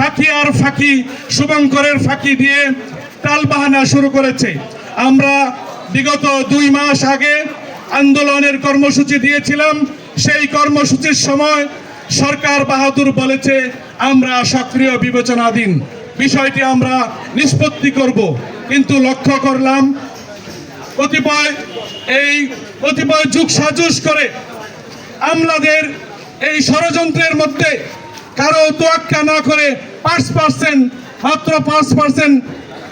জাকিয়ার ফাঁকি, শুভঙ্করের ফাঁকি দিয়ে টালবাহানা শুরু করেছে। আমরা বিগত দুই মাস আগে আন্দোলনের কর্মসূচি দিয়েছিলাম। সেই কর্মসূচির সময় সরকার বাহাদুর বলেছে, আমরা সক্রিয় বিবেচনাধীন। বিষয়টি আমরা নিষ্পত্তি করব। কিন্তু লক্ষ্য করলাম, কতিপয় এই কতিপয় যুগ সাজুস করে আমলাদের এই ষড়যন্ত্রের মধ্যে কারও তোয়াক্কা না করে পাঁচ পার্সেন্ট, মাত্র পাঁচ পার্সেন্ট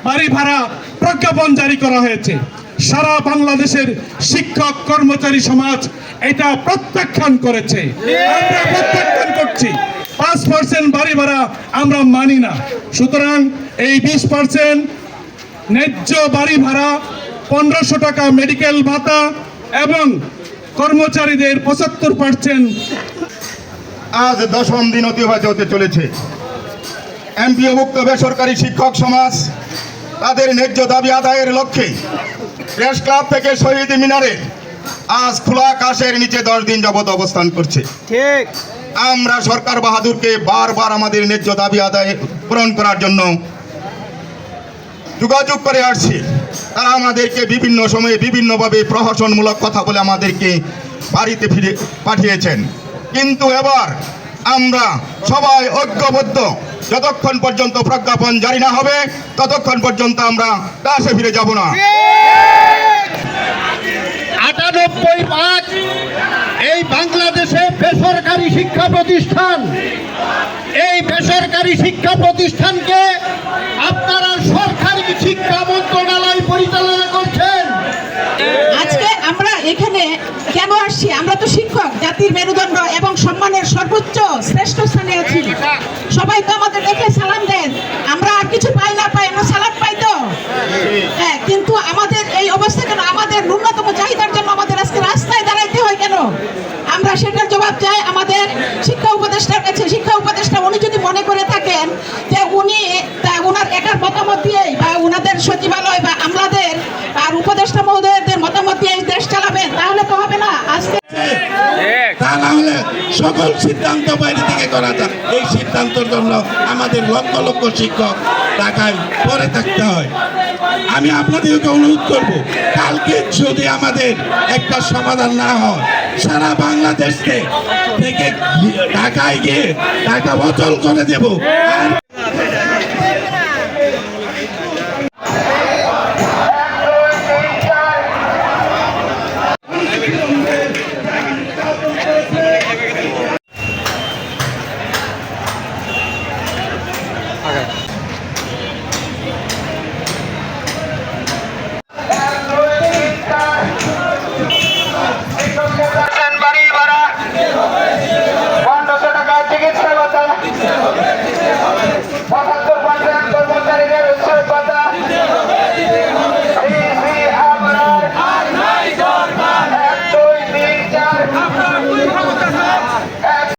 বাড়ি ভাড়া প্রজ্ঞাপন জারি করা হয়েছে। সারা বাংলাদেশের শিক্ষক, কর্মচারী সমাজ এটা প্রত্যাখ্যান করেছে। আমরা প্রত্যাখ্যান করছি। পাঁচ পার্সেন্ট বাড়ি ভাড়া আমরা মানি না। সুতরাং এই বিশ পার্সেন্ট ন্যায্য বাড়ি ভাড়া, পনেরোশো টাকা মেডিকেল ভাতা এবং কর্মচারীদের পঁচাত্তর পার্সেন্ট আজ দশম দিন অতিবাহিত হতে চলেছে। এমপিওভুক্ত বেসরকারি শিক্ষক সমাজ তাদের ন্যায্য দাবি আদায়ের লক্ষ্যে প্রেস ক্লাব থেকে শহীদ মিনারে আজ খোলা আকাশের নিচে দশ দিন যাবত অবস্থান করছে। ঠিক। আমরা সরকার বাহাদুরকে বারবার আমাদের ন্যায্য দাবি আদায় পূরণ করার জন্য যোগাযোগ করে আসছি। তারা আমাদেরকে বিভিন্ন সময়ে বিভিন্নভাবে প্রহসনমূলক কথা বলে আমাদেরকে বাড়িতে ফিরে পাঠিয়েছেন। কিন্তু এবার আমরা সবাই ঐক্যবদ্ধ। যতক্ষণ পর্যন্ত প্রজ্ঞাপন জারি না হবে, ততক্ষণ পর্যন্ত আমরা কাছে ফিরে যাব না। আটানব্বই পাঁচ, এই বাংলাদেশে বেসরকারি শিক্ষা প্রতিষ্ঠান, এই বেসরকারি শিক্ষা প্রতিষ্ঠানকে কেন আসছি? আমরা তো শিক্ষক, জাতির মেরুদণ্ড এবং সম্মানের সর্বোচ্চ শ্রেষ্ঠ স্থানে আছি। সবাই তো আমাদের দেখে সালাম দেন। আমরা আর কিছু পাই না পাই, আমরা সালাম পাই তো। হ্যাঁ কিন্তু আমাদের এই অবস্থা কেন? আমাদের ন্যূনতম চাহিদার জন্য আমাদের আজকে রাস্তায় দাঁড়াইতে হয় কেন? আমরা সেটার জবাব চাই আমাদের শিক্ষা উপদেষ্টার কাছে। শিক্ষা উপদেষ্টা উনি যদি মনে করে থাকেন যে উনি তা ওনার একার মতামত দিয়েই বা ওনাদের সচিবালয় বা আমলাদের আর উপদেষ্টা মহোদয়দের মতামত দিয়ে দেশ চালাবেন তাহলে তো হবে না। আজকে তা না হলে সকল সিদ্ধান্ত বাইরে থেকে করা যায় এই সিদ্ধান্তের জন্য আমাদের লক্ষ লক্ষ শিক্ষক ঢাকায় পরে থাকতে হয়। আমি আপনাদেরকে অনুরোধ করব কালকে যদি আমাদের একটা সমাধান না হয় সারা বাংলাদেশকে থেকে ঢাকায় গিয়ে টাকা অচল করে দেব। আর Okay.